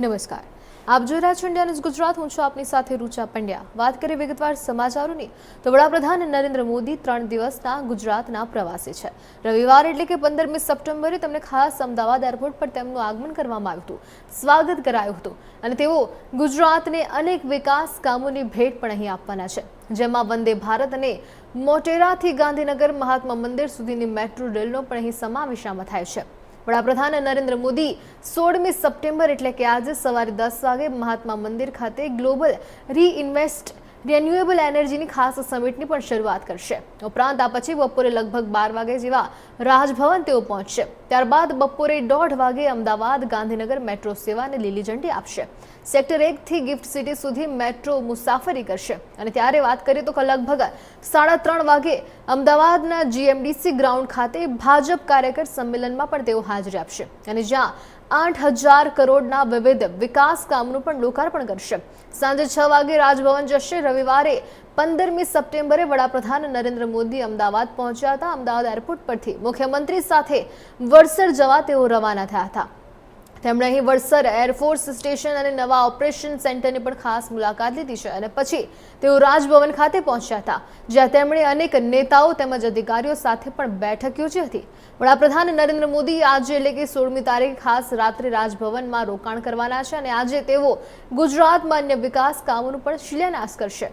નમસ્કાર. આપ જોઈ રહ્યા છો ઇન્ડિયા ન્યૂઝ ગુજરાત. હું છું આપની સાથે રૂચા પંડ્યા. વાત કરીએ વિગતવાર સમાચારોની, તો વડાપ્રધાન નરેન્દ્ર મોદી ત્રણ દિવસના ગુજરાતના પ્રવાસે છે. રવિવાર એટલે કે પંદરમી સપ્ટેમ્બરે તેમને ખાસ અમદાવાદ એરપોર્ટ પર તેમનું આગમન કરવામાં આવ્યું હતું. સ્વાગત કરાયું હતું. અને તેઓ ગુજરાતને અનેક વિકાસ કામોની ભેટ પણ અહીં આપવાના છે. જેમાં વંદે ભારત અને મોટેરાથી ગાંધીનગર મહાત્મા મંદિર સુધીની મેટ્રો રેલનો પણ અહીં સમાવેશ આમાં થાય છે. વડાપ્રધાન નરેન્દ્ર મોદી સોળમી સપ્ટેમ્બર એટલે કે આજે સવારે દસ વાગે મહાત્મા મંદિર ખાતે ગ્લોબલ રીઇન્વેસ્ટ રિન્યુએબલ એનર્જીની ખાસ સમિટની પણ શરૂઆત કરશે. ઉપરાંત આ પછી બપોરે લગભગ બાર વાગે જેવા રાજભવન તેઓ પહોંચશે. ત્યારબાદ બપોરે દોઢ વાગે અમદાવાદ ગાંધીનગર મેટ્રો સેવાને લીલી ઝંડી આપશે. સેક્ટર એકથી ગિફ્ટ સિટી સુધી મેટ્રો મુસાફરી કરશે. અને ત્યારે વાત કરીએ તો લગભગ સાડા ત્રણ વાગે અમદાવાદના જીએમડીસી ગ્રાઉન્ડ ખાતે ભાજપ કાર્યકર સંમેલનમાં પણ તેઓ હાજરી આપશે. અને જ્યાં આઠ હજાર કરોડના વિવિધ વિકાસ કામનું પણ લોકાર્પણ કરશે. સાંજે છ વાગે રાજભવન જશે. રવિવારે પંદરમી સપ્ટેમ્બરે વડાપ્રધાન નરેન્દ્ર મોદી અમદાવાદ પહોંચ્યા હતા. અમદાવાદ એરપોર્ટ પરથી મુખ્યમંત્રી સાથે વડસર જવા તેઓ રવાના થયા હતા. તેમણે અહીં વડસર એરફોર્સ સ્ટેશન અને નવા ઓપરેશન સેન્ટરની પણ ખાસ મુલાકાત લીધી છે અને પછી તેઓ રાજભવન ખાતે પહોંચ્યા હતા, જ્યાં તેમણે અનેક નેતાઓ તેમજ અધિકારીઓ સાથે પણ બેઠક યોજી હતી. વડાપ્રધાન નરેન્દ્ર મોદી આજે એટલે કે સોળમી તારીખે ખાસ રાત્રે રાજભવનમાં રોકાણ કરવાના છે અને આજે તેઓ ગુજરાતમાં અન્ય વિકાસ કામોનું પણ શિલાન્યાસ કરશે.